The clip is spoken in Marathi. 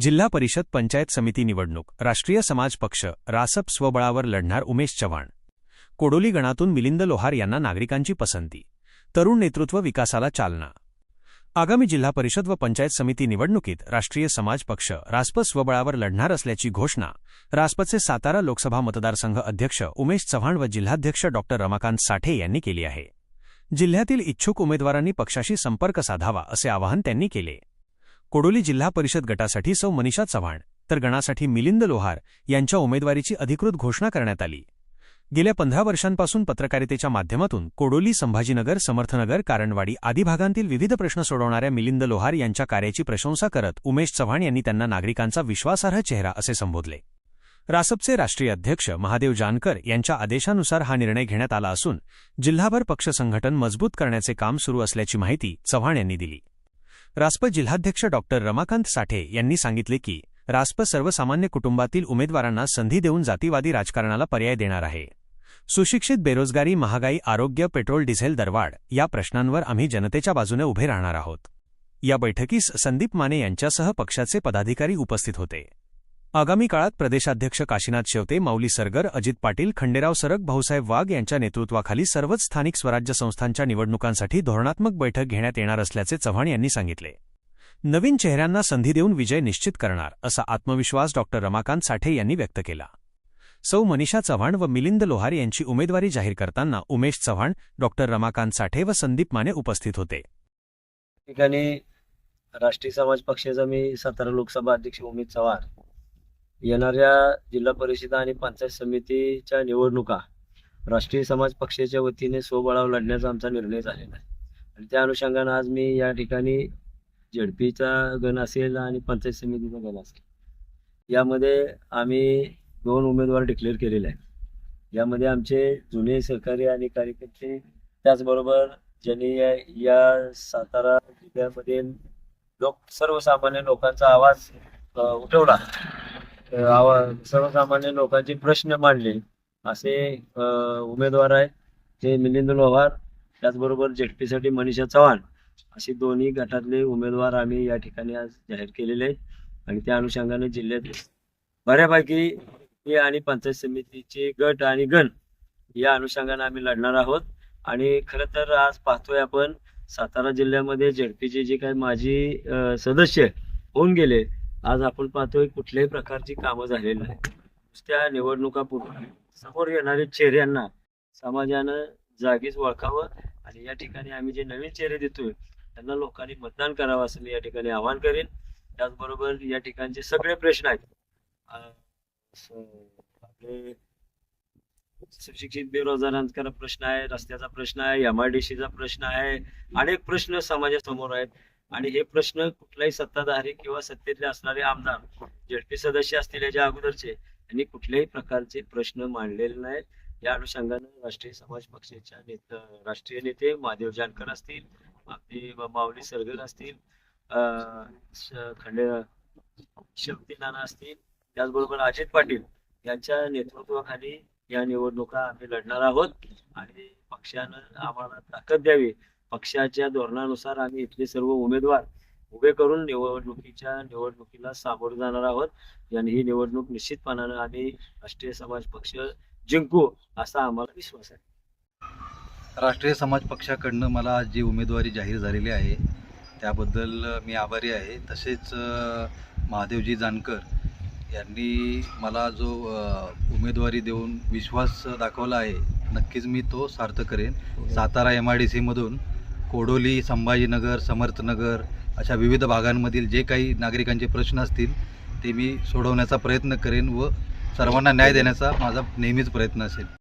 जिल्हा परिषद पंचायत समिती निवडणूक राष्ट्रीय समाज पक्ष रासप स्वबळावर लढणार उमेश चव्हाण. कोडोली गणातून मिलिंद लोहार यांना नागरिकांची पसंती. तरुण नेतृत्व विकासाला चालना. आगामी जिल्हा परिषद व पंचायत समिती निवडणुकीत राष्ट्रीय समाज पक्ष रासप स्वबळावर लढणार असल्याची घोषणा रासपचे सातारा लोकसभा मतदारसंघ अध्यक्ष उमेश चव्हाण व जिल्हाध्यक्ष डॉ. रमाकांत साठे यांनी केली आहे. जिल्ह्यातील इच्छुक उमेदवारांनी पक्षाशी संपर्क साधावा असे आवाहन त्यांनी केले. कोडोली जिल्हा परिषद गटासाठी सौ मनीषा चव्हाण तर गणासाठी मिलिंद लोहार यांच्या उमेदवारीची अधिकृत घोषणा करण्यात आली. गेल्या पंधरा वर्षांपासून पत्रकारितेच्या माध्यमातून कोडोली संभाजीनगर समर्थनगर कारणवाडी आदी भागांतील विविध प्रश्न सोडवणाऱ्या मिलिंद लोहार यांच्या कार्याची प्रशंसा करत उमेश चव्हाण यांनी त्यांना नागरिकांचा विश्वासार्ह चेहरा असे संबोधले. रासपचे राष्ट्रीय अध्यक्ष महादेव जानकर यांच्या आदेशानुसार हा निर्णय घेण्यात आला असून जिल्हाभर पक्ष संघटन मजबूत करण्याचे काम सुरू असल्याची माहिती चव्हाण यांनी दिली. रास्प जिल्हाध्यक्ष डॉ. रमाकांत साठे यांनी सांगितले की रास्प सर्वसामान्य कुटुंबातील उमेदवारांना संधी देऊन जातीवादी राजकारणाला पर्याय देणार आहे. सुशिक्षित बेरोजगारी महागाई आरोग्य पेट्रोल डिझेल दरवाढ या प्रश्नांवर आम्ही जनतेच्या बाजूने उभे राहणार आहोत. या बैठकीस संदीप माने यांच्यासह पक्षाचे पदाधिकारी उपस्थित होते. आगामी काळात प्रदेशाध्यक्ष काशीनाथ शेवते माऊली सरगर अजित पाटील खंडेराव सरग भाऊसाहेब वाघ यांच्या नेतृत्वाखाली सर्वच स्थानिक स्वराज्य संस्थांच्या निवडणुकांसाठी धोरणात्मक बैठक घेण्यात येणार असल्याचे चव्हाण यांनी सांगितले. नवीन चेहऱ्यांना संधी देऊन विजय निश्चित करणार असा आत्मविश्वास डॉ. रमाकांत साठे यांनी व्यक्त केला. सौ मनीषा चव्हाण व मिलिंद लोहार यांची उमेदवारी जाहीर करताना उमेश चव्हाण डॉ. रमाकांत साठे व संदीप माने उपस्थित होते. ठिकाणी राष्ट्रीय समाज पक्षाचा मी सातारा लोकसभा अध्यक्ष उमेद चव्हाण येणाऱ्या जिल्हा परिषद आणि पंचायत समितीच्या निवडणुका राष्ट्रीय समाज पक्षाच्या वतीने स्वबळावर लढण्याचा आमचा निर्णय झालेला आहे. आणि त्या अनुषंगानं आज मी या ठिकाणी झेडपीचा गण असेल आणि पंचायत समितीचा गण असेल. यामध्ये आम्ही दोन उमेदवार डिक्लेअर केलेले आहेत. यामध्ये आमचे जुने सहकारी आणि कार्यकर्ते त्याचबरोबर ज्यांनी या या सातारा जिल्ह्यामध्ये लोक सर्वसामान्य लोकांचा आवाज उठवला. सर्वसामान्य लोकांचे प्रश्न मांडले. असे उमेदवार आहेत ते मिलिंद लोहार त्याचबरोबर झेडपीसाठी मनीषा चव्हाण. असे दोन्ही गटातले उमेदवार आम्ही या ठिकाणी आज जाहीर केलेले आहेत. आणि त्या अनुषंगाने जिल्ह्यात बऱ्यापैकी हे आणि पंचायत समितीचे गट आणि गण या अनुषंगाने आम्ही लढणार आहोत. आणि खरं तर आज पाहतोय आपण सातारा जिल्ह्यामध्ये झेडपीचे जे काही माजी सदस्य होऊन गेले आज आपण पाहतोय कुठल्याही प्रकारची कामं झालेली नाही. नुसत्या निवडणुकापूर्वी समोर येणारे चेहऱ्यांना समाजानं जागीच ओळखावं आणि या ठिकाणी आम्ही जे नवीन चेहरे देतोय त्यांना लोकांनी मतदान करावं असं मी या ठिकाणी आवाहन करेन. त्याचबरोबर या ठिकाणचे सगळे प्रश्न आहेत. आपले सुशिक्षित बेरोजगारांचा प्रश्न आहे रस्त्याचा प्रश्न आहे एम आय डी सीचा प्रश्न आहे अनेक प्रश्न समाजासमोर आहेत. आणि हे प्रश्न कुठलाही सत्ताधारी किंवा सत्तेतले असणारे आमदार जेडपी सदस्य असतील याच्या अगोदरचे यांनी कुठल्याही प्रकारचे प्रश्न मांडलेले नाहीत. या अनुषंगानं राष्ट्रीय समाज पक्षाच्या नेते राष्ट्रीय नेते महादेव जानकर असतील आपली माऊली सरगर असतील अं, श- खंडे शेवती नाना असतील त्याचबरोबर अजित पाटील यांच्या नेतृत्वाखाली या निवडणुका आम्ही लढणार आहोत. आणि पक्षानं आम्हाला ताकद द्यावी. पक्षाच्या धोरणानुसार आम्ही इथले सर्व उमेदवार उभे करून निवडणुकीच्या निवडणुकीला सामोरं जाणार आहोत. आणि ही निवडणूक निश्चितपणानं आम्ही राष्ट्रीय समाज पक्ष जिंकू असा आम्हाला विश्वास आहे. राष्ट्रीय समाज पक्षाकडनं मला आज जी उमेदवारी जाहीर झालेली आहे त्याबद्दल मी आभारी आहे. तसेच महादेवजी जानकर यांनी मला जो उमेदवारी देऊन विश्वास दाखवला आहे नक्कीच मी तो सार्थ करेन. सातारा एम आय डी सीमधून कोडोली संभाजीनगर समर्थनगर अशा विविध भागांमधील जे काही नागरिकांचे प्रश्न असतील ते मी सोडवण्याचा प्रयत्न करेन व सर्वांना न्याय देण्याचा माझा नेहमीच प्रयत्न असेल.